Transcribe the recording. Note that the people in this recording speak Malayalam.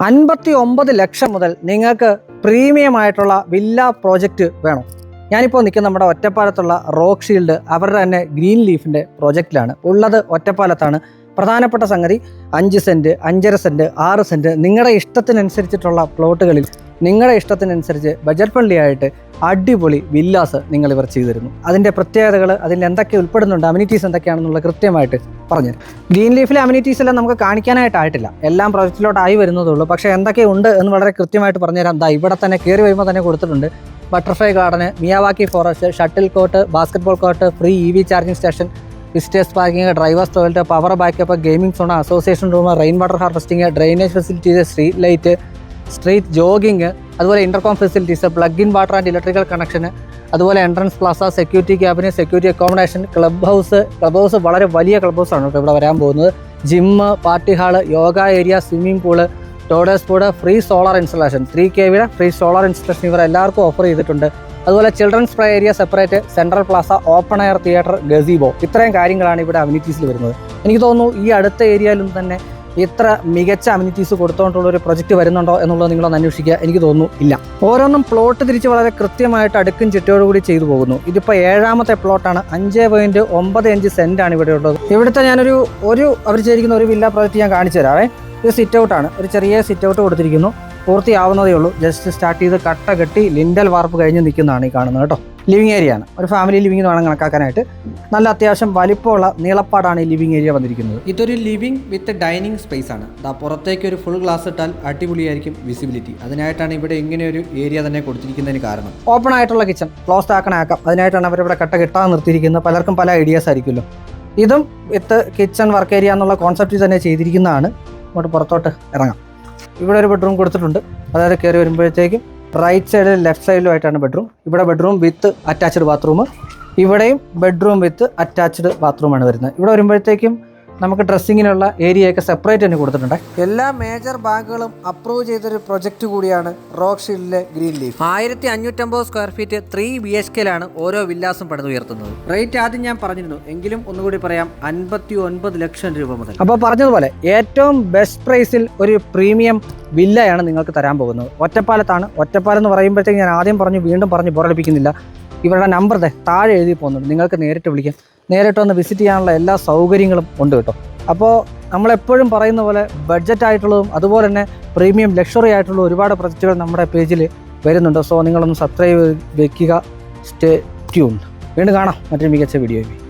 അൻപത്തി ഒമ്പത് ലക്ഷം മുതൽ നിങ്ങൾക്ക് പ്രീമിയം ആയിട്ടുള്ള വില്ല പ്രോജക്റ്റ് വേണം. ഞാനിപ്പോൾ നിൽക്കുന്ന നമ്മുടെ ഒറ്റപ്പാലത്തുള്ള റോക്ക് ഷീൽഡ് അവരുടെ തന്നെ ഗ്രീൻ ലീഫിന്റെ പ്രോജക്റ്റിലാണ്. ഉള്ളത് ഒറ്റപ്പാലത്താണ്. പ്രധാനപ്പെട്ട സംഗതി അഞ്ച് സെന്റ് അഞ്ചര സെന്റ് ആറ് സെന്റ് നിങ്ങളുടെ ഇഷ്ടത്തിനനുസരിച്ചിട്ടുള്ള പ്ലോട്ടുകളിൽ നിങ്ങളുടെ ഇഷ്ടത്തിനനുസരിച്ച് ബജറ്റ് ആയിട്ട് അടിപൊളി വില്ലാസ് നിങ്ങൾ ഇവർ ചെയ്തിരുന്നു. അതിന്റെ പ്രത്യേകതകൾ അതിൽ എന്തൊക്കെ ഉൾപ്പെടുന്നുണ്ട് അമ്യൂണിറ്റീസ് എന്തൊക്കെയാണെന്നുള്ള കൃത്യമായിട്ട് പറഞ്ഞു ഗ്രീൻ ലീഫിലെ അമ്യൂണിറ്റീസ് എല്ലാം നമുക്ക് കാണിക്കാനായിട്ടായിട്ടില്ല. എല്ലാം പ്രൊജക്റ്റിലോട്ടായി വരുന്നതുള്ളൂ ഉള്ളൂ എന്തൊക്കെ ഉണ്ട് എന്ന് വളരെ കൃത്യമായിട്ട് പറഞ്ഞുതരാം ദാ ഇവിടെ തന്നെ കയറി വരുമ്പോൾ തന്നെ കൊടുത്തിട്ടുണ്ട്. ബട്ടർഫ്ലൈ ഗാർഡന് Miyawaki forest shuttle court basketball court free E V charging station visitors parking drivers toilet power backup gaming zone association room rain water harvesting drainage facilities street light street jogging അതുപോലെ intercom facilities plug in water and electrical connection അതുപോലെ എൻട്രൻസ് പ്ലാസ സെക്യൂരിറ്റി ക്യാബിന് security accommodation club house club house വളരെ വലിയ ക്ലബ് ഹൗസാണ് കേട്ടോ ഇവിടെ വരാൻ പോകുന്നത്. Gym party hall yoga area swimming pool toddlers pool free solar installation three K വിയുടെ ഫ്രീ സോളാർ ഇൻസ്റ്റലേഷൻ ഇവർ എല്ലാവർക്കും ഓഫർ ചെയ്തിട്ടുണ്ട്. അതുപോലെ children's play area separate central plaza open air theatre gazebo ഇത്രയും കാര്യങ്ങളാണ് ഇവിടെ അമ്യൂണിറ്റീസിൽ വരുന്നത്. എനിക്ക് തോന്നുന്നു ഈ അടുത്ത ഏരിയയിലും തന്നെ ഇത്ര മികച്ച അമ്യൂണിറ്റീസ് കൊടുത്തുകൊണ്ടുള്ള ഒരു പ്രൊജക്റ്റ് വരുന്നുണ്ടോ എന്നുള്ളത് നിങ്ങളൊന്ന് അന്വേഷിക്കുക. എനിക്ക് തോന്നുന്നു ഇല്ല. ഓരോന്നും പ്ലോട്ട് തിരിച്ച് വളരെ കൃത്യമായിട്ട് അടുക്കും ചിട്ടയോടുകൂടി ചെയ്തു പോകുന്നു. ഇതിപ്പോൾ ഏഴാമത്തെ പ്ലോട്ടാണ് അഞ്ച് പോയിന്റ് ഒമ്പത് അഞ്ച് സെന്റ് ആണ് ഇവിടെ ഉള്ളത്. ഇവിടുത്തെ ഞാനൊരു ഒരു അവർ ചെയ്തിരിക്കുന്ന ഒരു വില്ല പ്രോജക്റ്റ് ഞാൻ കാണിച്ചു തരാവേ. ഇത് സിറ്റ് ഔട്ടാണ് ഒരു ചെറിയ സിറ്റ് ഔട്ട് കൊടുത്തിരിക്കുന്നു. പൂർത്തിയാവുന്നതേ ഉള്ളൂ. ജസ്റ്റ് സ്റ്റാർട്ട് ചെയ്ത് കട്ട കെട്ടി ലിൻഡൽ വാർപ്പ് കഴിഞ്ഞ് നിൽക്കുന്നതാണ് ഈ കാണുന്നത് കേട്ടോ. ലിവിങ് ഏരിയ ആണ്. ഒരു ഫാമിലി ലിവിംഗ് വേണം കണക്കാക്കാനായിട്ട്. നല്ല അത്യാവശ്യം വലിപ്പമുള്ള നീളപ്പാടാണ് ഈ ലിവിംഗ് ഏരിയ വന്നിരിക്കുന്നത്. ഇതൊരു ലിവിംഗ് വിത്ത് ഡൈനിങ് സ്പേസ് ആണ്. ദാ പുറത്തേക്ക് ഒരു ഫുൾ ഗ്ലാസ് ഇട്ടാൽ അടിപൊളിയായിരിക്കും വിസിബിലിറ്റി അതിനായിട്ടാണ് ഇവിടെ ഇങ്ങനെ ഒരു ഏരിയ തന്നെ കൊടുത്തിരിക്കുന്നതിന് കാരണം. ഓപ്പൺ ആയിട്ടുള്ള കിച്ചൺ ക്ലോസ് ആക്കണ ആക്കാം. അതിനായിട്ടാണ് അവരിവിടെ കട്ട കിട്ടാൻ നിർത്തിയിരിക്കുന്നത്. പലർക്കും പല ഐഡിയാസ് ആയിരിക്കുമല്ലോ. ഇതും വിത്ത് കിച്ചൺ വർക്ക് ഏരിയ എന്നുള്ള കോൺസെപ്റ്റിൽ തന്നെ ചെയ്തിരിക്കുന്നതാണ്. അങ്ങോട്ട് പുറത്തോട്ട് ഇറങ്ങാം. ഇവിടെ ഒരു ബെഡ്റൂം കൊടുത്തിട്ടുണ്ട്. അതായത് കയറി വരുമ്പോഴത്തേക്കും റൈറ്റ് സൈഡിൽ ലെഫ്റ്റ് സൈഡിലുമായിട്ടാണ് ബെഡ്റൂം ഇവിടെ ബെഡ്റൂം വിത്ത് അറ്റാച്ച്ഡ് ബാത്റൂം ഇവിടെയും ബെഡ്റൂം വിത്ത് അറ്റാച്ച്ഡ് ബാത്റൂമാണ് വരുന്നത്. ഇവിടെ വരുമ്പോഴത്തേക്കും നമുക്ക് ഡ്രസ്സിങ്ങിനുള്ള ഏരിയയൊക്കെ സെപ്പറേറ്റ് തന്നെ കൊടുത്തിട്ടുണ്ട്. എല്ലാ മേജർ ബാങ്കുകളും അപ്രൂവ് ചെയ്തൊരു പ്രൊജക്റ്റ് കൂടിയാണ് റോക്ക് ഷീൽഡിലെ ഗ്രീൻ ലീഫ് ആയിരത്തി അഞ്ഞൂറ്റമ്പത് square feet three B H കെയിലാണ് ഓരോ വില്ലാസും പണിതുയർത്തുന്നത്. റേറ്റ് ആദ്യം ഞാൻ പറഞ്ഞിരുന്നു. എങ്കിലും ഒന്നുകൂടി പറയാം അൻപത്തി ഒൻപത് ലക്ഷം രൂപ മുതൽ. അപ്പോൾ പറഞ്ഞതുപോലെ ഏറ്റവും ബെസ്റ്റ് പ്രൈസിൽ ഒരു പ്രീമിയം വില്ലയാണ് നിങ്ങൾക്ക് തരാൻ പോകുന്നത്. ഒറ്റപ്പാലത്താണ്. ഒറ്റപ്പാലം എന്ന് പറയുമ്പോഴത്തേക്ക് ഞാൻ ആദ്യം പറഞ്ഞു വീണ്ടും പറഞ്ഞു ബോറടിപ്പിക്കുന്നില്ല. ഇവരുടെ നമ്പർ താഴെ എഴുതി പോകുന്നുണ്ട്. നിങ്ങൾക്ക് നേരിട്ട് വിളിക്കാം. നേരിട്ട് വന്ന് വിസിറ്റ് ചെയ്യാനുള്ള എല്ലാ സൗകര്യങ്ങളും ഉണ്ട് കേട്ടോ. അപ്പോൾ നമ്മളെപ്പോഴും പറയുന്ന പോലെ ബഡ്ജറ്റ് ആയിട്ടുള്ളതും അതുപോലെ തന്നെ പ്രീമിയം ലക്ഷറി ആയിട്ടുള്ള ഒരുപാട് പ്രൊജക്റ്റുകൾ നമ്മുടെ പേജിൽ വരുന്നുണ്ട്. സോ നിങ്ങളൊന്ന് സബ്സ്ക്രൈബ് വെക്കുക. സ്റ്റേ ട്യൂൺ വീണ്ടും കാണാം മറ്റൊരു മികച്ച വീഡിയോയിൽ